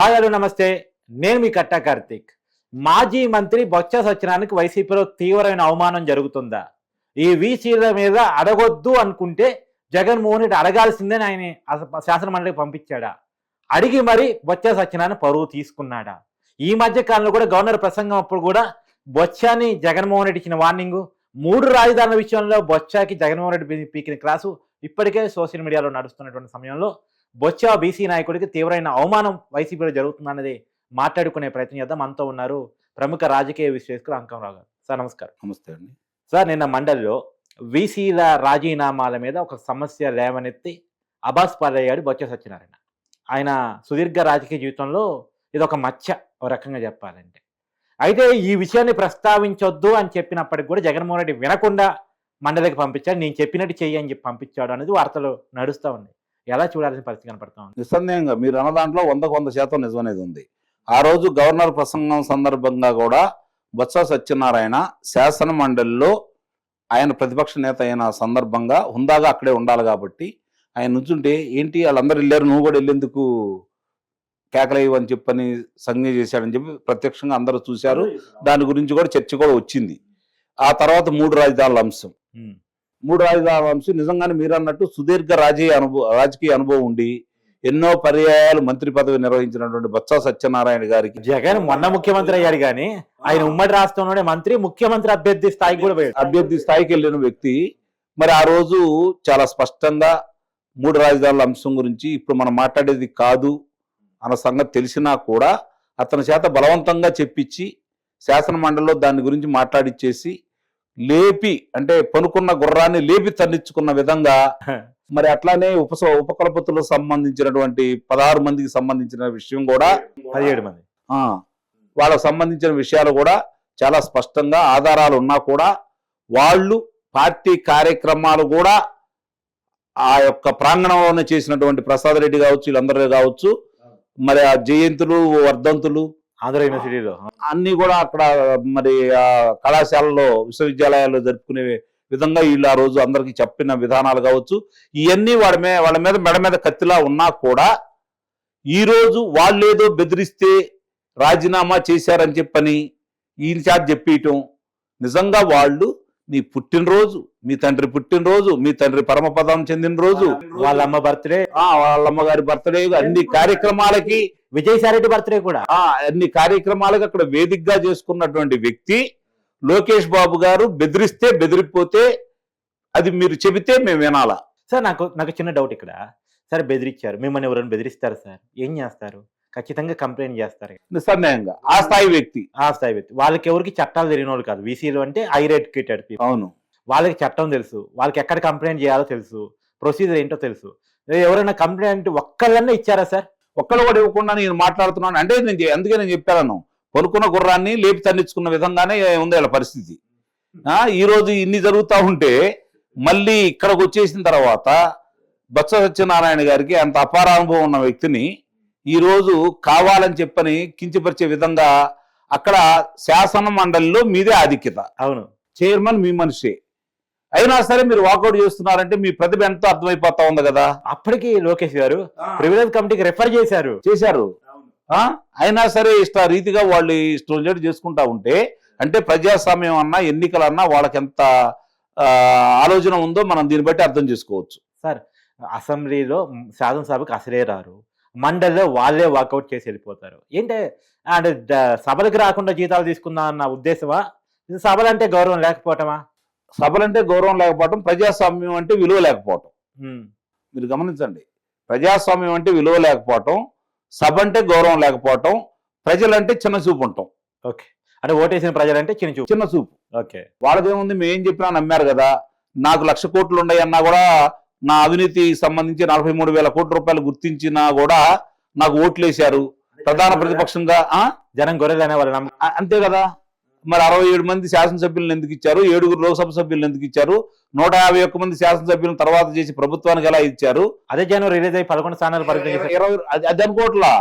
Hi hello నమస్తే. నేను మీ కట్టా కార్తీక్. మాజీ మంత్రి బొత్స సత్యనారాయణకి వైసీపీలో తీవ్రమైన అవమానం జరుగుతుందా? ఈ వీసీల మీద అడగొద్దు అనుకుంటే జగన్మోహన్ రెడ్డి అడగాల్సిందని ఆయన శాసనమండలికి పంపించాడా? అడిగి మరి బొత్స సత్యనారాయణ పరువు తీసుకున్నాడా? ఈ మధ్య కాలంలో కూడా గవర్నర్ ప్రసంగం అప్పుడు కూడా బొత్సాని జగన్మోహన్ రెడ్డి ఇచ్చిన వార్నింగ్ మూడు రాజధానుల విషయంలో బొత్సాకి జగన్మోహన్ రెడ్డి పీకిన క్లాసు ఇప్పటికే సోషల్ మీడియాలో నడుస్తున్నటువంటి సమయంలో బొత్స బీసీ నాయకుడికి తీవ్రమైన అవమానం వైసీపీలో జరుగుతుందన్నది మాట్లాడుకునే ప్రయత్నం చేద్దాం. మనతో ఉన్నారు ప్రముఖ రాజకీయ విశ్లేషకులు అంకంరావు గారు సార్ నమస్కారం. నమస్తే అండి. సార్ నిన్న మండలిలో వీసీల రాజీనామాల మీద ఒక సమస్య లేవనెత్తి అబాస్ పాలయ్యాడు బొత్స సత్యనారాయణ. ఆయన సుదీర్ఘ రాజకీయ జీవితంలో ఇది ఒక మచ్చ ఒక రకంగా చెప్పాలంటే. అయితే ఈ విషయాన్ని ప్రస్తావించొద్దు అని చెప్పినప్పటికి కూడా జగన్మోహన్ రెడ్డి వినకుండా మండలికి పంపించాడు. నేను చెప్పినట్టు చెయ్యి అని చెప్పి పంపించాడు అనేది వార్తలు నడుస్తూ ఉన్నాయి ఎలా చూడాల్సిన పరిస్థితి కనపడతా ఉంది? నిస్సందేహంగా మీరు అన్న దాంట్లో వందకు వంద శాతం నిజమనేది ఉంది. ఆ రోజు గవర్నర్ ప్రసంగం సందర్భంగా కూడా బొత్స సత్యనారాయణ శాసన మండలిలో ఆయన ప్రతిపక్ష నేత అయిన సందర్భంగా హుందాగా అక్కడే ఉండాలి కాబట్టి ఆయన నుంచుంటే ఏంటి వాళ్ళందరూ వెళ్ళారు నువ్వు కూడా వెళ్ళేందుకు కేకలేవు అని చెప్పని సంజ్ఞ చేశాడని చెప్పి ప్రత్యక్షంగా అందరూ చూశారు. దాని గురించి కూడా చర్చ కూడా వచ్చింది. ఆ తర్వాత మూడు రాజధానుల అంశం. మూడు రాజధానుల అంశం నిజంగానే మీరు అన్నట్టు సుదీర్ఘ రాజకీయ అనుభవం రాజకీయ అనుభవం ఉండి ఎన్నో పర్యాయాలు మంత్రి పదవి నిర్వహించినటువంటి బొత్స సత్యనారాయణ గారికి. జగన్ మొన్న ముఖ్యమంత్రి అయ్యాడు కానీ ఆయన ఉమ్మడి రాష్ట్రంలోనే మంత్రి ముఖ్యమంత్రి అభ్యర్థి స్థాయికి కూడా అభ్యర్థి స్థాయికి వెళ్ళిన వ్యక్తి మరి ఆ రోజు చాలా స్పష్టంగా మూడు రాజధానుల అంశం గురించి ఇప్పుడు మనం మాట్లాడేది కాదు అన్న సంగతి తెలిసినా కూడా అతని చేత బలవంతంగా చెప్పించి శాసన మండలిలో దాని గురించి మాట్లాడిచ్చేసి లేపి అంటే పనుకున్న గుర్రాన్ని లేపి తన్నించుకున్న విధంగా మరి అట్లానే ఉప ఉపకులపతులకు సంబంధించినటువంటి పదహారు మందికి సంబంధించిన విషయం కూడా పదిహేడు మంది. ఆ వాళ్ళకు సంబంధించిన విషయాలు కూడా చాలా స్పష్టంగా ఆధారాలు ఉన్నా కూడా వాళ్ళు పార్టీ కార్యక్రమాలు కూడా ఆ యొక్క ప్రాంగణంలోనే చేసినటువంటి ప్రసాద్ రెడ్డి కావచ్చు వీళ్ళందరూ కావచ్చు మరి ఆ జయంతులు వర్ధంతులు ఆంధ్ర యూనివర్సిటీలో. అన్ని కూడా అక్కడ మరి కళాశాలలో విశ్వవిద్యాలయాల్లో జరుపుకునే విధంగా వీళ్ళు ఆ రోజు అందరికి చెప్పిన విధానాలు కావచ్చు. ఇవన్నీ వాడి మీద వాళ్ళ మీద మెడ మీద కత్తిలా ఉన్నా కూడా ఈ రోజు వాళ్ళేదో బెదిరిస్తే రాజీనామా చేశారని చెప్పని ఈయన చేత చెప్పేయటం నిజంగా వాళ్ళు నీ పుట్టినరోజు మీ తండ్రి పుట్టినరోజు మీ తండ్రి పరమపదం చెందిన రోజు వాళ్ళ అమ్మ బర్త్డే ఆ వాళ్ళ అమ్మగారి బర్త్డే అన్ని కార్యక్రమాలకి విజయసాయి రెడ్డి బర్త్డే కూడా. ఆ అన్ని కార్యక్రమాలకు అక్కడ వేదికగా చేసుకున్నటువంటి వ్యక్తి లోకేష్ బాబు గారు బెదిరిస్తే బెదిరిపోతే అది మీరు చెబితే మేము వినాలా. సార్ నాకు నాకు చిన్న డౌట్ ఇక్కడ. సార్ బెదిరించారు మిమ్మల్ని ఎవరైనా బెదిరిస్తారు సార్? ఏం చేస్తారు? ఖచ్చితంగా కంప్లైంట్ చేస్తారు. నిస్సందేహంగా. ఆ స్థాయి వ్యక్తి. ఆ స్థాయి వ్యక్తి. వాళ్ళకి ఎవరికి చట్టాలు తెలియని వాళ్ళు కాదు. వీసీలు అంటే హై ఎడ్యుకేటెడ్ అవును. వాళ్ళకి చట్టం తెలుసు. వాళ్ళకి ఎక్కడ కంప్లైంట్ చేయాలో తెలుసు. ప్రొసీజర్ ఏంటో తెలుసు. ఎవరైనా కంప్లైంట్ ఒక్కళ్ళన్నా ఇచ్చారా సార్? ఒక్కళ్ళు కూడా ఇవ్వకుండా నేను మాట్లాడుతున్నాను. అంటే నేను అందుకే నేను చెప్పాను. కొనుక్కున్న గుర్రాన్ని లేపి తన్నించుకున్న విధంగానే ఉంది వాళ్ళ పరిస్థితి. ఆ ఈ రోజు ఇన్ని జరుగుతూ ఉంటే మళ్ళీ ఇక్కడికి వచ్చేసిన తర్వాత బొత్స సత్యనారాయణ గారికి అంత అపార అనుభవం ఉన్న వ్యక్తిని ఈ రోజు కావాలని చెప్పని కించపరిచే విధంగా అక్కడ శాసన మండలిలో మీదే ఆధిక్యత. అవును. చైర్మన్ మీ మనిషే. అయినా సరే మీరు వాకౌట్ చేస్తున్నారంటే మీ ప్రతిభ ఎంతో అర్థమైపోతా ఉంది కదా. అప్పటికి లోకేష్ గారు ప్రివిలేజ్ కమిటీకి రెఫర్ చేశారు. చేశారు. ఆ? అయినా సరే ఇష్ట రీతిగా వాళ్ళు ఇష్టం చేసుకుంటా ఉంటే అంటే ప్రజాస్వామ్యం అన్నా ఎన్నికలన్నా వాళ్ళకి ఎంత ఆలోచన ఉందో మనం దీన్ని బట్టి అర్థం చేసుకోవచ్చు. సార్ అసెంబ్లీలో శాసనసభకు అసలే రారు. మండలిలో వాళ్ళే వాకౌట్ చేసి వెళ్ళిపోతారు. ఏంటే అంటే సభలకు రాకుండా జీతాలు తీసుకుందాం అన్న ఉద్దేశమా? ఇది సభలు అంటే గౌరవం లేకపోవటమా? సభలంటే గౌరవం లేకపోవటం ప్రజాస్వామ్యం అంటే విలువ లేకపోవటం. మీరు గమనించండి ప్రజాస్వామ్యం అంటే విలువ లేకపోవటం సభ అంటే గౌరవం లేకపోవటం ప్రజలంటే చిన్న చూపు ఉంటాం. ఓకే. అంటే ఓటేసిన ప్రజలంటే చిన్న చూపు. చిన్న చూపు. ఓకే. వాళ్ళదేముంది మేము ఏం చెప్పినా నమ్మారు కదా నాకు లక్ష కోట్లు ఉన్నాయి అన్నా కూడా నా అవినీతి సంబంధించి నలభై మూడు వేల కోట్ల రూపాయలు గుర్తించినా కూడా నాకు ఓట్లేశారు. ప్రధాన ప్రతిపక్షంగా ఆ? జనం గొర్రెలు అనే వాళ్ళ అంతే కదా? మరి అరవై ఏడు మంది శాసనసభ్యులను ఎందుకు ఇచ్చారు? ఏడుగురు లోక్సభ సభ్యులను ఎందుకు ఇచ్చారు? నూట యాభై ఒక్క మంది శాసనసభ్యులను తర్వాత చేసి ప్రభుత్వానికి ఎలా ఇచ్చారు? అదే జనం రిలీజ్ అయ్యి పదకొండు స్థానాలు ఇరవై అది అది అనుకోవట్లా?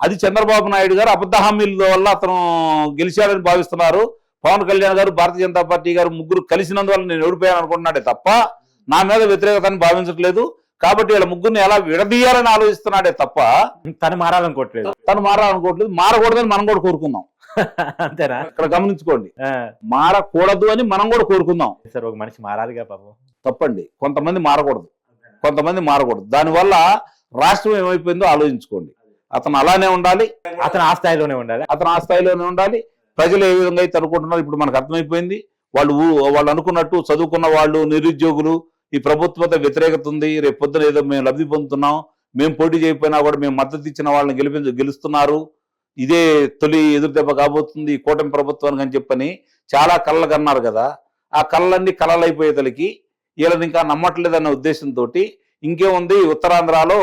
అది చంద్రబాబు నాయుడు గారు అబద్ధ హామీల వల్ల అతను గెలిచాడని భావిస్తున్నారు. పవన్ కళ్యాణ్ గారు భారతీయ జనతా పార్టీ గారు ముగ్గురు కలిసినందువల్ల నేను ఓడిపోయాను అనుకుంటున్నాడే తప్ప నా మీద వ్యతిరేకతని భావించట్లేదు. కాబట్టి వీళ్ళ ముగ్గురిని ఎలా విడదీయాలని ఆలోచిస్తున్నాడే తప్ప తను మారాలనుకోవట్లేదు తను మారాలనుకోవట్లేదు మారకూడదని మనం కూడా కోరుకుందాం. అంతేనా? ఇక్కడ గమనించుకోండి. మారకూడదు అని మనం కూడా కోరుకుందాం. సార్ ఒక మనిషి మారాలిగా పాపం. తప్పండి. కొంతమంది మారకూడదు. కొంతమంది మారకూడదు. దానివల్ల రాష్ట్రం ఏమైపోయిందో ఆలోచించుకోండి. అతను అలానే ఉండాలి. అతను ఆ స్థాయిలోనే ఉండాలి. అతను ఆ స్థాయిలోనే ఉండాలి. ప్రజలు ఏ విధంగా అయితే అనుకుంటున్నారు ఇప్పుడు మనకు అర్థమైపోయింది. వాళ్ళు వాళ్ళు అనుకున్నట్టు చదువుకున్న వాళ్ళు నిరుద్యోగులు ఈ ప్రభుత్వంతో వ్యతిరేకత ఉంది. రేపు పొద్దున ఏదో మేము లబ్ధి పొందుతున్నాం. మేము పోటీ చేయకపోయినా కూడా మేము మద్దతు ఇచ్చిన వాళ్ళని గెలిపించ గెలుస్తున్నారు. ఇదే తొలి ఎదురుదెబ్బ కాబోతుంది ఈ కూటమి ప్రభుత్వానికి అని చెప్పని చాలా కళ్ళ కన్నారు కదా. ఆ కళ్ళన్నీ కళలైపోయేతలకి వీళ్ళని ఇంకా నమ్మట్లేదన్న ఉద్దేశంతో ఇంకేముంది? ఉత్తరాంధ్రలో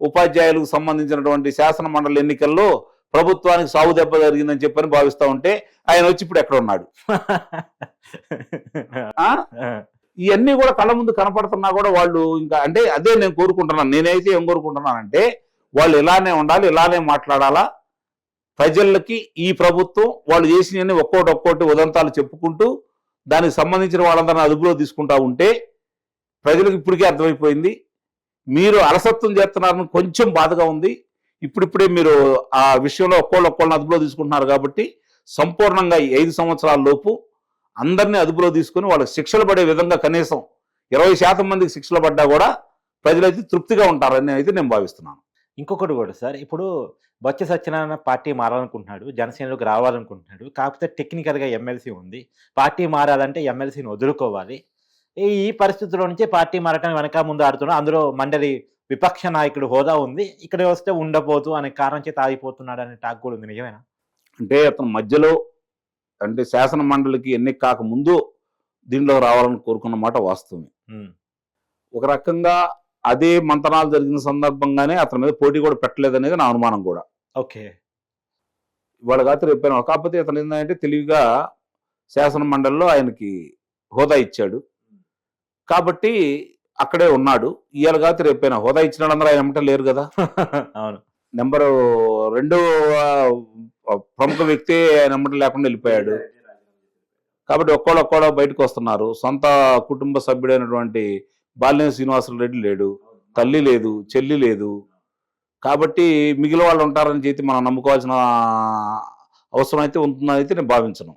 ఉపాధ్యాయులకు సంబంధించినటువంటి శాసన మండలి ఎన్నికల్లో ప్రభుత్వానికి సాగు దెబ్బ జరిగిందని చెప్పని భావిస్తా ఉంటే ఆయన వచ్చి ఇప్పుడు ఎక్కడ ఉన్నాడు? ఇవన్నీ కూడా కళ్ళ ముందు కనపడుతున్నా కూడా వాళ్ళు ఇంకా అంటే అదే నేను కోరుకుంటున్నాను. నేనైతే ఏం కోరుకుంటున్నానంటే వాళ్ళు ఇలానే ఉండాలి ఇలానే మాట్లాడాలా. ప్రజలకి ఈ ప్రభుత్వం వాళ్ళు చేసినవన్నీ ఒక్కోటి ఒక్కోటి ఉదంతాలు చెప్పుకుంటూ దానికి సంబంధించిన వాళ్ళందరినీ అదుపులో తీసుకుంటా ఉంటే ప్రజలకు ఇప్పటికే అర్థమైపోయింది. మీరు అలసత్వం చేస్తున్నారని కొంచెం బాధగా ఉంది. ఇప్పుడిప్పుడే మీరు ఆ విషయంలో ఒక్కోళ్ళు ఒక్కోళ్ళని అదుపులో తీసుకుంటున్నారు కాబట్టి సంపూర్ణంగా ఈ ఐదు సంవత్సరాల లోపు అందరినీ అదుపులో తీసుకుని వాళ్ళకి శిక్షలు పడే విధంగా కనీసం ఇరవై శాతం మందికి శిక్షలు పడ్డా కూడా ప్రజలైతే తృప్తిగా ఉంటారని అయితే నేను భావిస్తున్నాను. ఇంకొకటి కూడా సార్ ఇప్పుడు బొత్స సత్యనారాయణ పార్టీ మారాలనుకుంటున్నాడు జనసేనలోకి రావాలనుకుంటున్నాడు కాకపోతే టెక్నికల్గా ఎమ్మెల్సీ ఉంది. పార్టీ మారాలంటే ఎమ్మెల్సీని వదులుకోవాలి. ఈ ఈ పరిస్థితుల్లో నుంచి పార్టీ మారటానికి వెనక ముందు ఆడుతున్నాడు. అందులో మండలి విపక్ష నాయకుడు హోదా ఉంది. ఇక్కడ వస్తే ఉండబోతు అనే కారణం చేత ఆగిపోతున్నాడు అనే టాక్ కూడా ఉంది. నిజమేనా? అంటే అతను మధ్యలో అంటే శాసన మండలికి ఎన్నిక కాక ముందు దీనిలో రావాలని కోరుకున్న మాట వాస్తవమే. ఒక రకంగా అదే మంతనాలు జరిగిన సందర్భంగానే అతని మీద పోటీ కూడా పెట్టలేదనేది నా అనుమానం కూడా. ఓకే. ఇవాళ కాదు రేపాను కాకపోతే ఇతను ఏంటంటే తెలివిగా శాసన మండలిలో ఆయనకి హోదా ఇచ్చాడు. కాబట్టి అక్కడే ఉన్నాడు. ఇవాళ కాదు రేపైనా హోదా ఇచ్చిన అందరూ ఆయన ఎమ్మట లేరు కదా. అవును. నెంబరు రెండో ప్రముఖ వ్యక్తి ఆయన ఎమ్మట లేకుండా వెళ్ళిపోయాడు. కాబట్టి ఒక్కోళ్ళు ఒక్కోళ్ళు బయటకు వస్తున్నారు. సొంత కుటుంబ సభ్యుడైనటువంటి బాలినేని శ్రీనివాసులు రెడ్డి లేడు. తల్లి లేదు చెల్లి లేదు. కాబట్టి మిగిలిన వాళ్ళు ఉంటారని చెప్పి మనం నమ్ముకోవాల్సిన అవసరం అయితే ఉంటుందని అయితే నేను భావించను.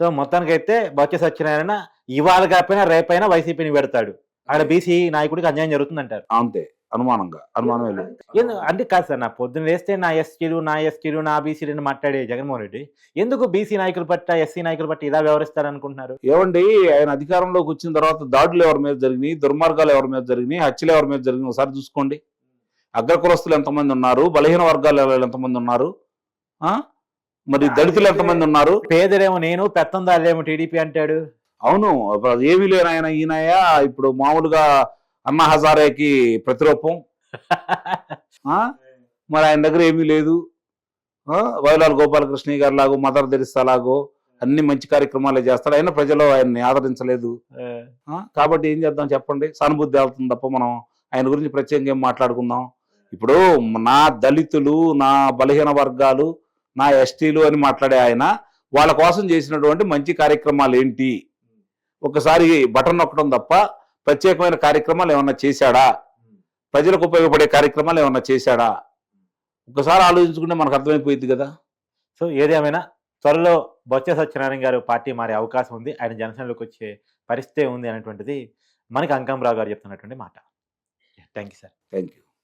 సో మొత్తానికైతే బొత్స సత్యనారాయణ ఇవాళ కాకపోయినా రేపైనా వైసీపీని పెడతాడు. అక్కడ బీసీ నాయకుడికి అన్యాయం జరుగుతుందంటారు. అంతే. అనుమానంగా అనుమానం లేదు. అంటే కాదు సార్ నా పొద్దున్న లేస్తే నా ఎస్టీలు నా ఎస్టీలు నా బీసీలు మాట్లాడే జగన్మోహన్ రెడ్డి. ఎందుకు బీసీ నాయకుల పట్ల ఎస్సీ నాయకుల పట్ల ఇలా వ్యవహరిస్తారు అనుకుంటున్నారు ఏమండి ఆయన అధికారంలోకి వచ్చిన తర్వాత దాడులు ఎవరి మీద జరిగినాయి దుర్మార్గాలు ఎవరి మీద జరిగినాయి హత్యలు ఎవరి మీద జరిగినాయి? ఒకసారి చూసుకోండి. అగ్రకులస్తులు ఎంతమంది ఉన్నారు బలహీన వర్గాల ఎంతమంది ఉన్నారు? మరి దళితులు ఎంతమంది ఉన్నారు? పేదలేమో నేను పెత్తందారులేమో టీడీపీ అంటాడు. అవును ఏమీ లేని ఆయన ఈయనయ్య ఇప్పుడు మామూలుగా అన్నా హజారేకి ప్రతిరూపం. మరి ఆయన దగ్గర ఏమీ లేదు. వైలాల్ గోపాలకృష్ణ గారు లాగో మదర్ తెరిస్తా లాగో అన్ని మంచి కార్యక్రమాలే చేస్తాడు. అయినా ప్రజలు ఆయన్ని ఆదరించలేదు. కాబట్టి ఏం చేద్దాం చెప్పండి. సానుభూతి వెళ్తుంది తప్ప మనం ఆయన గురించి ప్రత్యేకంగా ఏం మాట్లాడుకుందాం. ఇప్పుడు నా దళితులు నా బలహీన వర్గాలు నా ఎస్టీలు అని మాట్లాడే ఆయన వాళ్ళ కోసం చేసినటువంటి మంచి కార్యక్రమాలు ఏంటి? ఒకసారి బటన్ నొక్కడం తప్ప ప్రత్యేకమైన కార్యక్రమాలు ఏమన్నా చేశాడా? ప్రజలకు ఉపయోగపడే కార్యక్రమాలు ఏమన్నా చేశాడా? ఒకసారి ఆలోచించుకుంటే మనకు అర్థమైపోయింది కదా. సో ఏదేమైనా త్వరలో బొత్స సత్యనారాయణ గారు పార్టీ మారే అవకాశం ఉంది. ఆయన జనసేనలోకి వచ్చే పరిస్థితి ఉంది అనేటువంటిది మనకి అంకంరావు గారు చెప్తున్నటువంటి మాట. Thank you sir thank you